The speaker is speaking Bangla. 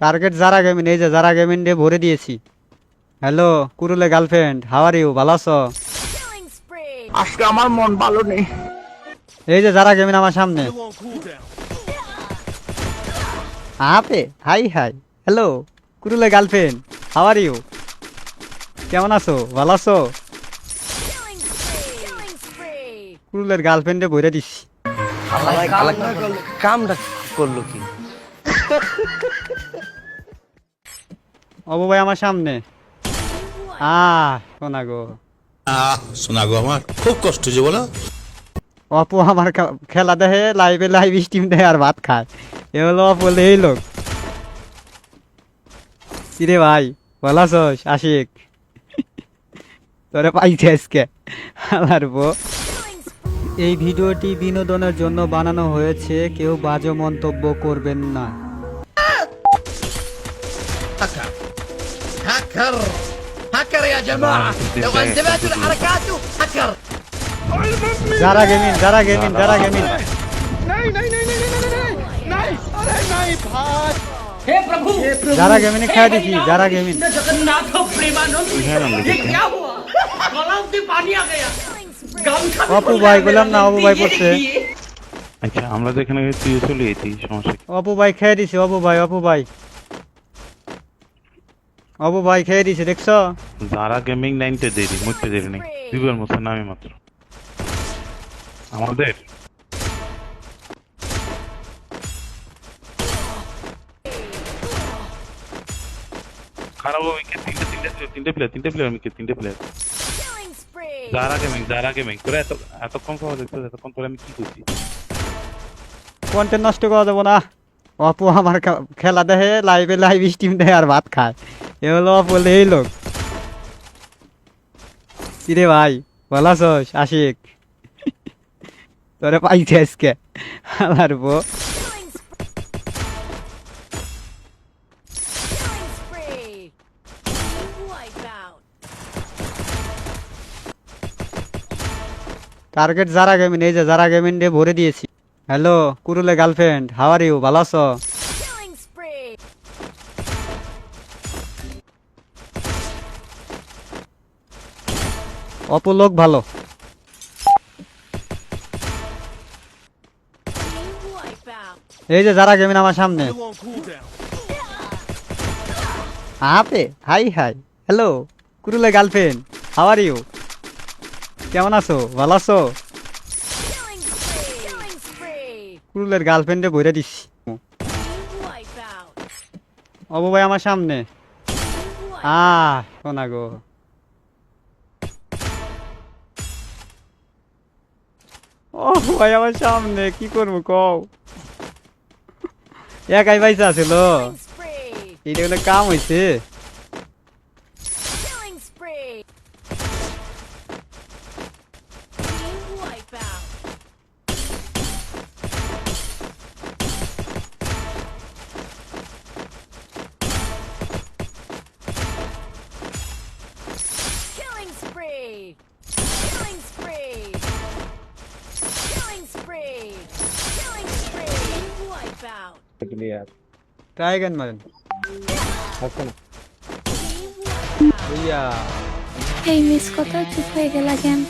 টার্গেট যারা গেমিন এই যে যারা গেমিন দিয়ে ভরে দিয়েছি। হ্যালো কুরুলে গার্লফ্রেন্ড হাওয়ার ইউ ভালো আছো? আজকে আমার মন ভালো নেই। এই যে যারা গেমিন আমার সামনে। আপে হাই হাই। হ্যালো কুরুলে গার্লফ্রেন্ড হাওয়ার ইউ কেমন আছো? ভালো আছো. কুরুলের গার্লফ্রেন্ডে ভরে দিচ্ছি। কামটা করল কি? অবু ভাই আমার সামনে। আ শোনা গো। আহ শোনা গো আমার খুব কষ্ট যে বলো। অপু আমার খে- খেলা দেখে লাইভে লাইভ স্টিম দেয় আর ভাত খায়। এ হলো অপু এই লোক। কিরে ভাই ভালো আছোস? আশিক। তোরে পাইছে আজকে। আমার বউ। এই ভিডিওটি বিনোদনের জন্য বানানো হয়েছে কেউ বাজে মন্তব্য করবেন না। هاكر هاكر هاكر يا جماعة لو انتبهتوا لحركاته هاكر যারা গেমিন যারা গেমিন যারা গেমিন যারা গেমিনে খাই দেখি যারা গেমিন অপু ভাই বললাম না অপু ভাই পড়ছে আচ্ছা আমরা তো এখানে তুই চলে সমস্যা অপু ভাই খেয়ে দিছি অপু ভাই অপু ভাই অপু ভাই খেয়ে দিছে দেখছ? যারা গেমিং নাইনটা দেরি মুখতে দেরি নেই। দুবার মতো নামে মাত্র। আমাদের? খারাপ উইকেট তিনটে তিনটে তিনটে প্লেয়ার তিনটে প্লেয়ার উইকেট তিনটে প্লেয়ার যারা গেমিং যারা গেমিং তোরা এত এতক্ষণ খাওয়া দেখছ এতক্ষণ তোরা আমি কি করছি? কন্টেন্ট নষ্ট করা যাব না। অপু আমার খেলা দেখে লাইভে লাইভ স্টিম দেয় আর ভাত খায়। এ হলো অপু এই লোক। কিরে ভাই, ভালো আছোস? আশিক। তোরে পাইছে আজকে। আমার বউ. টার্গেট যারা গেমিন এই যে যারা গেমিন দিয়ে ভরে দিয়েছি। হ্যালো কুরুলে গার্লফ্রেন্ড হাও আর ইউ? ভালো আছো? Killing spree. অপু লোক ভালো। এই যে যারা গেমিন আমার সামনে। আপে হাই হাই। হ্যালো কুরুলে গার্লফ্রেন্ড হাওয়ার ইউ? কেমন আছো? ভালো আছো? কুরুলের গার্লফ্রেন্ডে ভরে দিচ্ছি. অবু ভাই আমার সামনে। আ শোনা গো। ও ভাই আমার সামনে কি করব কও? একাই পয়সা ছিল Killing spree. কাম হয়েছে out. Try Try again Wipe out. বুঝিয়া এই মিস কথা চুপ হয়ে গেল কেন